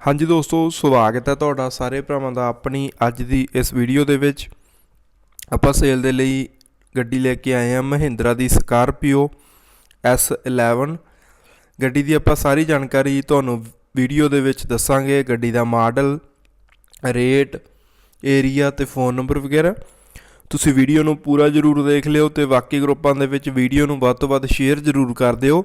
ਹਾਂਜੀ ਦੋਸਤੋ, ਸਵਾਗਤ ਹੈ ਤੁਹਾਡਾ ਸਾਰੇ ਭਰਾਵਾਂ ਦਾ ਆਪਣੀ ਅੱਜ ਦੀ ਇਸ ਵੀਡੀਓ ਦੇ ਵਿੱਚ। ਆਪਾਂ ਸੇਲ ਦੇ ਲਈ ਗੱਡੀ ਲੈ ਕੇ ਆਏ ਹਾਂ ਮਹਿੰਦਰਾ ਦੀ ਸਕਾਰਪੀਓ S11 ਗੱਡੀ ਦੀ ਆਪਾਂ ਸਾਰੀ ਜਾਣਕਾਰੀ ਤੁਹਾਨੂੰ ਵੀਡੀਓ ਦੇ ਵਿੱਚ ਦੱਸਾਂਗੇ, ਗੱਡੀ ਦਾ ਮਾਡਲ ਰੇਟ ਏਰੀਆ ਤੇ ਫੋਨ ਨੰਬਰ ਵਗੈਰਾ। ਤੁਸੀਂ ਵੀਡੀਓ ਨੂੰ ਪੂਰਾ ਜ਼ਰੂਰ ਦੇਖ ਲਿਓ ਤੇ ਬਾਕੀ ਗਰੁੱਪਾਂ ਦੇ ਵਿੱਚ ਵੀਡੀਓ ਨੂੰ ਵੱਧ ਤੋਂ ਵੱਧ ਸ਼ੇਅਰ ਜ਼ਰੂਰ ਕਰ ਦਿਓ।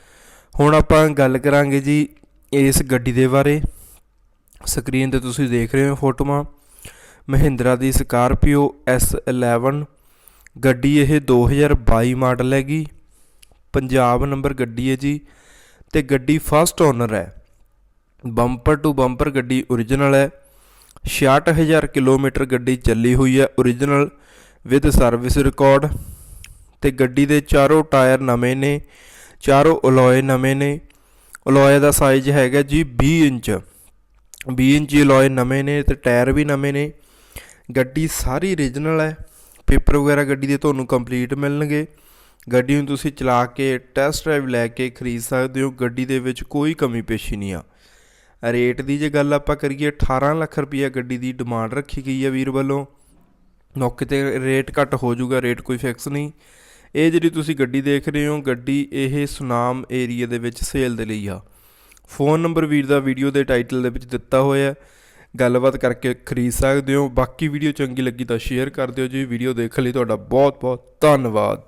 ਹੁਣ ਆਪਾਂ ਗੱਲ ਕਰਾਂਗੇ ਜੀ ਇਸ ਗੱਡੀ ਦੇ ਬਾਰੇ। ਸਕਰੀਨ ਤੇ ਤੁਸੀਂ ਦੇਖ ਰਹੇ ਹੋ ਫੋਟੋਆਂ। ਮਹਿੰਦਰਾ ਦੀ ਸਕਾਰਪੀਓ S11 ਗੱਡੀ ਇਹ 2022 ਮਾਡਲ ਹੈਗੀ। ਪੰਜਾਬ ਨੰਬਰ ਗੱਡੀ ਹੈ ਜੀ ਤੇ ਗੱਡੀ ਫਸਟ ਓਨਰ ਹੈ। ਬੰਪਰ ਟੂ ਬੰਪਰ ਗੱਡੀ origignal ਹੈ। 66000 ਕਿਲੋਮੀਟਰ ਗੱਡੀ ਚੱਲੀ ਹੋਈ ਹੈ origignal ਵਿਦ ਸਰਵਿਸ ਰਿਕਾਰਡ ਤੇ ਗੱਡੀ ਦੇ ਚਾਰੋਂ ਟਾਇਰ ਨਵੇਂ ਨੇ। ਚਾਰੋਂ ਅਲੋਏ ਨਵੇਂ ਨੇ। ਅਲੋਏ ਦਾ ਸਾਈਜ਼ ਹੈਗਾ ਜੀ 20 ਇੰਚ। 20 ਇੰਚ ਅਲੋਏ ਨਵੇਂ ਨੇ ਤੇ ਟਾਇਰ ਵੀ ਨਵੇਂ ਨੇ। ਗੱਡੀ ਸਾਰੀ origignal ਹੈ। ਪੇਪਰ ਵਗੈਰਾ ਗੱਡੀ ਦੇ ਤੁਹਾਨੂੰ ਕੰਪਲੀਟ ਮਿਲਣਗੇ। ਗੱਡੀ ਨੂੰ ਤੁਸੀਂ ਚਲਾ ਕੇ ਟੈਸਟ ਡਰਾਈਵ ਲੈ ਕੇ ਖਰੀਦ ਸਕਦੇ ਹੋ। ਗੱਡੀ ਦੇ ਵਿੱਚ ਕੋਈ ਕਮੀ ਪੇਸ਼ੀ ਨਹੀਂ ਆ। ਰੇਟ ਦੀ ਜੇ ਗੱਲ ਆਪਾਂ ਕਰੀਏ 18 ਲੱਖ ਰੁਪਈਆ ਗੱਡੀ ਦੀ ਡਿਮਾਂਡ ਰੱਖੀ ਗਈ ਹੈ ਵੀਰ ਵੱਲੋਂ। ਮੌਕੇ ਤੇ ਰੇਟ ਘੱਟ ਹੋ ਜਾਊਗਾ ਰੇਟ ਕੋਈ ਫਿਕਸ ਨਹੀਂ। ਇਹ ਜਿਹੜੀ ਤੁਸੀਂ ਗੱਡੀ ਦੇਖ ਰਹੇ ਹੋ, ਗੱਡੀ ਇਹ ਸੁਨਾਮ ਏਰੀਆ ਦੇ ਵਿੱਚ ਸੇਲ ਦੇ ਲਈ ਆ। ਫੋਨ ਨੰਬਰ ਵੀਰ ਦਾ ਵੀਡੀਓ ਦੇ ਟਾਈਟਲ ਦੇ ਵਿੱਚ ਦਿੱਤਾ ਹੋਇਆ ਹੈ। ਗੱਲਬਾਤ ਕਰਕੇ ਖਰੀਦ ਸਕਦੇ ਹੋ। ਬਾਕੀ ਵੀਡੀਓ ਚੰਗੀ ਲੱਗੀ ਤਾਂ ਸ਼ੇਅਰ ਕਰ ਦਿਓ ਜੀ। ਵੀਡੀਓ ਦੇਖਣ ਲਈ ਤੁਹਾਡਾ ਬਹੁਤ ਬਹੁਤ ਧੰਨਵਾਦ।